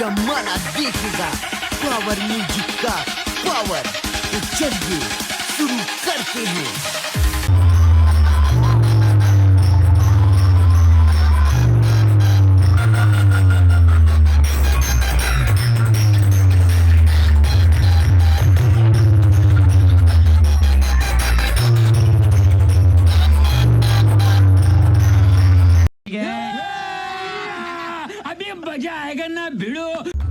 जमाना देखेगा। Power music का पावर तो चलिए शुरू करते हैं।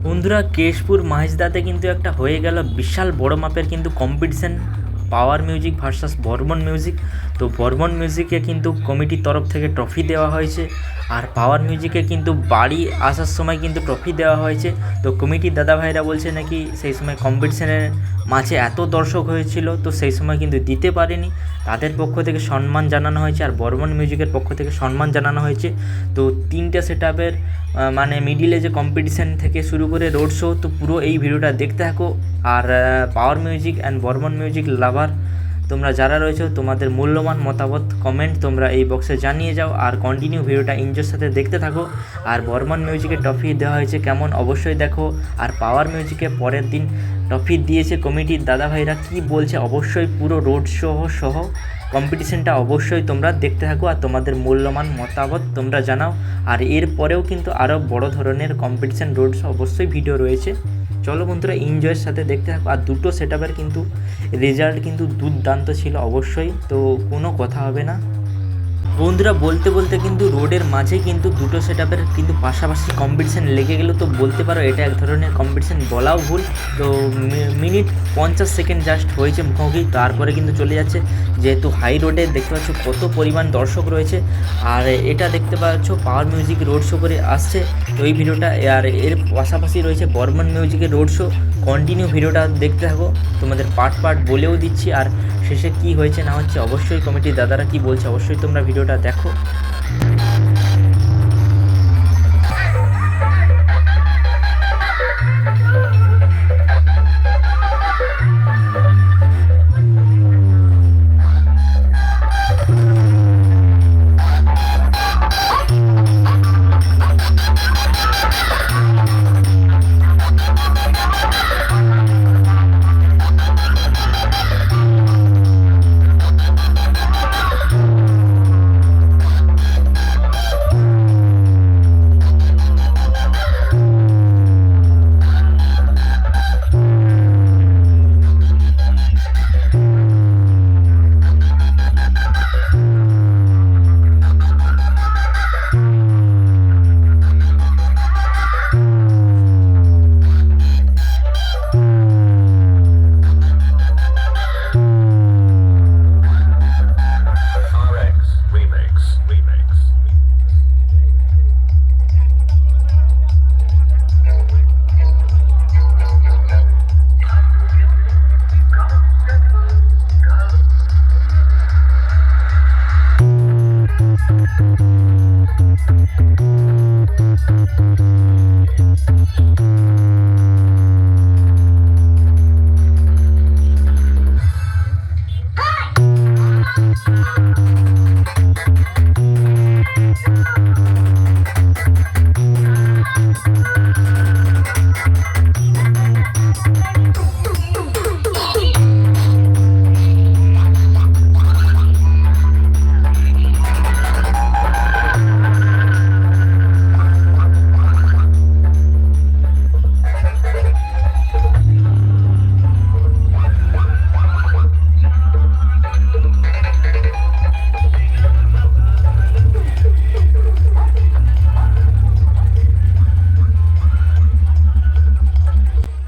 বন্ধুরা, কেশপুর মাহেশদাতে কিন্তু একটা হয়ে গেল বিশাল বড় মাপের কিন্তু competition power music versus Barman music তো বর্মন মিউজিকে কিন্তু কমিটির তরফ থেকে ট্রফি দেওয়া হয়েছে আর পাওয়ার মিউজিকে কিন্তু বাড়ি আসার সময় কিন্তু ট্রফি দেওয়া হয়েছে। তো কমিটির দাদা ভাইরা বলছে নাকি সেই সময় কম্পিটিশনের মাঝে এত দর্শক হয়েছিল, তো সেই সময় কিন্তু দিতে পারেনি। তাদের পক্ষ থেকে সম্মান জানানো হয়েছে আর বর্মন মিউজিকের পক্ষ থেকে সম্মান জানানো হয়েছে। তো তিনটে সেট মানে মিডিলে যে কম্পিটিশান থেকে শুরু করে রোড শো, তো পুরো এই ভিডিওটা দেখতে থাকো। আর power music and Barman music lover তোমরা যারা রয়েছো, তোমাদের মূল্যবান মতামত কমেন্ট তোমরা এই বক্সে জানিয়ে যাও আর কন্টিনিউ ভিডিওটা এনজয়ের সাথে দেখতে থাকো। আর বর্মন মিউজিকে ট্রফি দেওয়া হয়েছে কেমন অবশ্যই দেখো। আর পাওয়ার মিউজিকে পরের দিন ট্রফি দিয়েছে কমিটির দাদা ভাইরা কী বলছে? অবশ্যই পুরো রোড শো সহ কম্পিটিশনটা অবশ্যই তোমরা দেখতে থাকো আর তোমাদের মূল্যবান মতামত তোমরা জানাও। আর এরপরেও কিন্তু আরও বড় ধরনের কম্পিটিশন রোড শো অবশ্যই ভিডিও রয়েছে। চলো বন্ধুরা এনজয়ের সাথে দেখতে থাকো। আর দুটো সেট কিন্তু রেজাল্ট কিন্তু দুর্দান্ত ছিল অবশ্যই। তো কোনো কথা হবে না। বন্ধুরা বলতে বলতে কিন্তু রোডের মাঝে কিন্তু দুটো সেট আপের কিন্তু পাশাপাশি কম্পিটিশান লেগে গেল। তো বলতে পারো এটা এক ধরনের কম্পিটিশান বলাও ভুল। তো মিনিট পঞ্চাশ সেকেন্ড জাস্ট হয়েছে মুখোমুখি, তারপরে কিন্তু চলে যাচ্ছে। যেহেতু হাই রোডে দেখতে পাচ্ছ কত পরিমাণ দর্শক রয়েছে। আর এটা দেখতে পাচ্ছ পাওয়ার মিউজিক রোড শো করে আসছে। তো এই ভিডিওটা, আর এর পাশাপাশি রয়েছে বর্মন মিউজিকের রোড শো কন্টিনিউ ভিডিওটা দেখতে থাকো। তোমাদের পার্ট পার্ট বলেও দিচ্ছি। আর শেষে কি হয়েছে না হচ্ছে অবশ্যই কমিটির দাদারা কি বলছে অবশ্যই তোমরা ভিডিওটা দেখো।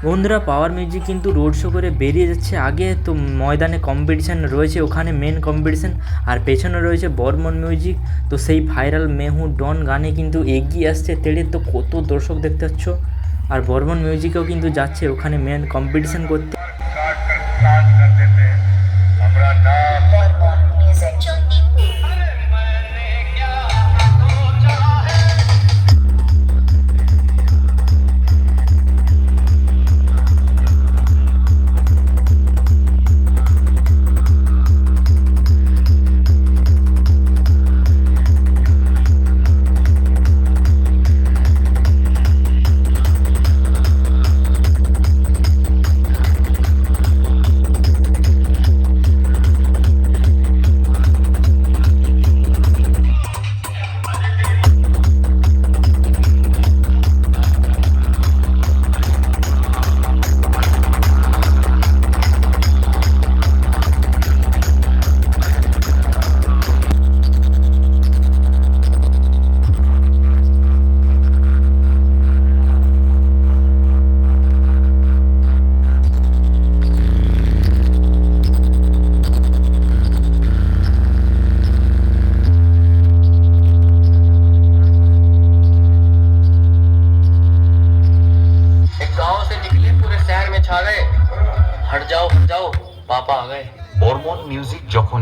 বন্ধুরা পাওয়ার মিউজিক কিন্তু রোড শো করে বেরিয়ে যাচ্ছে। আগে তো ময়দানে কম্পিটিশান রয়েছে ওখানে মেন কম্পিটিশান আর পেছনে রয়েছে বর্মন মিউজিক তো সেই ভাইরাল মেহু ডন গানে কিন্তু এগিয়ে আসছে তেড়ে। তো কত দর্শক দেখতে পাচ্ছ? আর বর্মন মিউজিকেও কিন্তু যাচ্ছে ওখানে মেন কম্পিটিশান করতে। মসজিদ যখন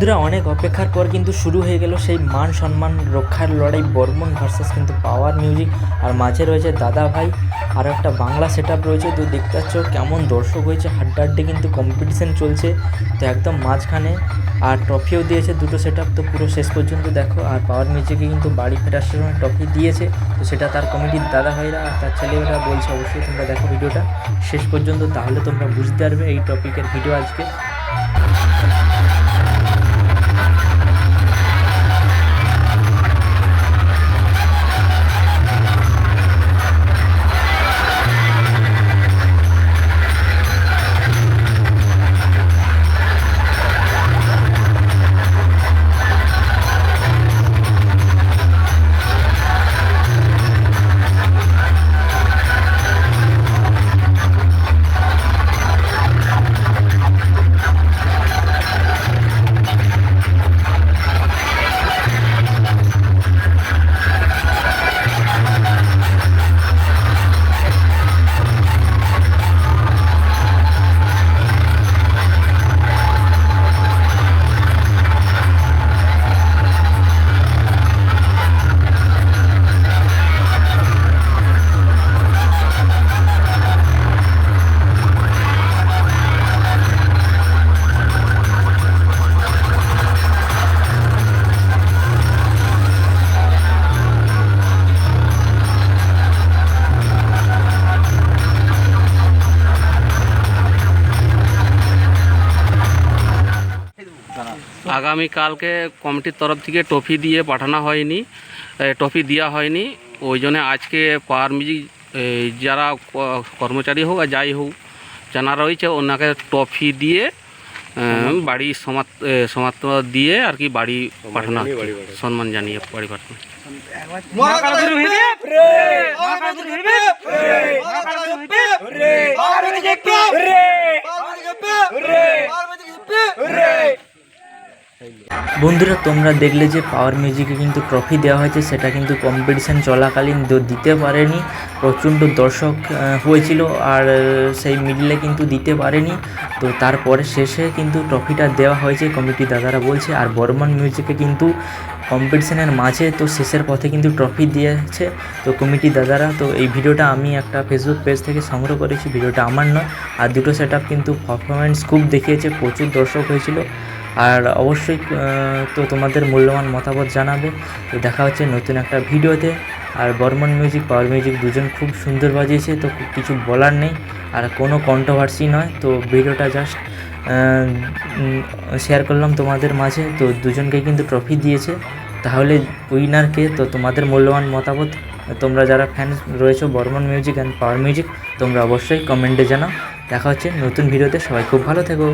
বন্ধুরা, অনেক অপেক্ষার পর কিন্তু শুরু হয়ে গেল সেই মান সম্মান রক্ষার লড়াই। বর্মন ভার্সেস কিন্তু পাওয়ার মিউজিক। আর মাঝে রয়েছে দাদা ভাই। আর একটা বাংলা সেট রয়েছে। তো দেখতে পাচ্ছ কেমন দর্শক হয়েছে। হাড্ডাহাড্ডি কিন্তু কম্পিটিশন চলছে। তো একদম মাঝখানে। আর ট্রফিও দিয়েছে দুটো সেট তো পুরো শেষ পর্যন্ত দেখো। আর পাওয়ার মিউজিকে কিন্তু বাড়ি ফেরার সময় ট্রফি দিয়েছে। তো সেটা তার কমিটির দাদা ভাইরা আর তার ছেলেমেয়েরা বলছে অবশ্যই তোমরা দেখো ভিডিওটা। শেষ পর্যন্ত তাহলে তোমরা বুঝতে পারবে এই টপিকের ভিডিও আজকে। আগামীকালকে কমিটির তরফ থেকে ট্রফি দিয়ে পাঠানো হয়নি এ, ট্রফি দেওয়া হয়নি। ওই জন্য আজকে পাওয়ার মিউজিক যারা কর্মচারী হোক আর যাই হোক জানা রয়েছে ওনাকে ট্রফি দিয়ে বাড়ি সমাপ্ত দিয়ে আর কি বাড়ি পাঠানো সম্মান জানিয়ে বাড়ি পাঠানো বন্ধুরা, তোমরা দেখলে যে পাওয়ার মিউজিকে কিন্তু ট্রফি দেওয়া হয়েছে, সেটা কিন্তু কম্পিটিশান চলাকালীন দিতে পারেনি। প্রচণ্ড দর্শক হয়েছিল আর সেই মিডলে কিন্তু দিতে পারেনি। তো তারপরে শেষে কিন্তু ট্রফিটা দেওয়া হয়েছে কমিটি দাদারা বলছে। আর বর্মন মিউজিকে কিন্তু কম্পিটিশানের মাঝে, তো শেষের পথে কিন্তু ট্রফি দিয়েছে। তো কমিটি দাদারা, তো এই ভিডিওটা আমি একটা ফেসবুক পেজ থেকে সংগ্রহ করেছি, ভিডিওটা আমার নয়। আর দুটো সেট কিন্তু পারফরমেন্স খুব দেখিয়েছে, প্রচুর দর্শক হয়েছিল। আর অবশ্যই তো তোমাদের মূল্যবান মতামত জানাবে। তো দেখা হচ্ছে নতুন একটা ভিডিওতে। আর বর্মন মিউজিক, পাওয়ার মিউজিক দুজন খুব সুন্দর বাজিয়েছে, তো কিছু বলার নেই। আর কোনো কন্ট্রোভার্সি নয়, তো ভিডিওটা জাস্ট শেয়ার করলাম তোমাদের মাঝে। তো দুজনকে কিন্তু ট্রফি দিয়েছে। তাহলে উইনারকে তো তোমাদের মূল্যবান মতামত, তোমরা যারা ফ্যান রয়েছো, Barman music and power music, তোমরা অবশ্যই কমেন্টে জানাও। দেখা হচ্ছে নতুন ভিডিওতে, সবাই খুব ভালো থেকো।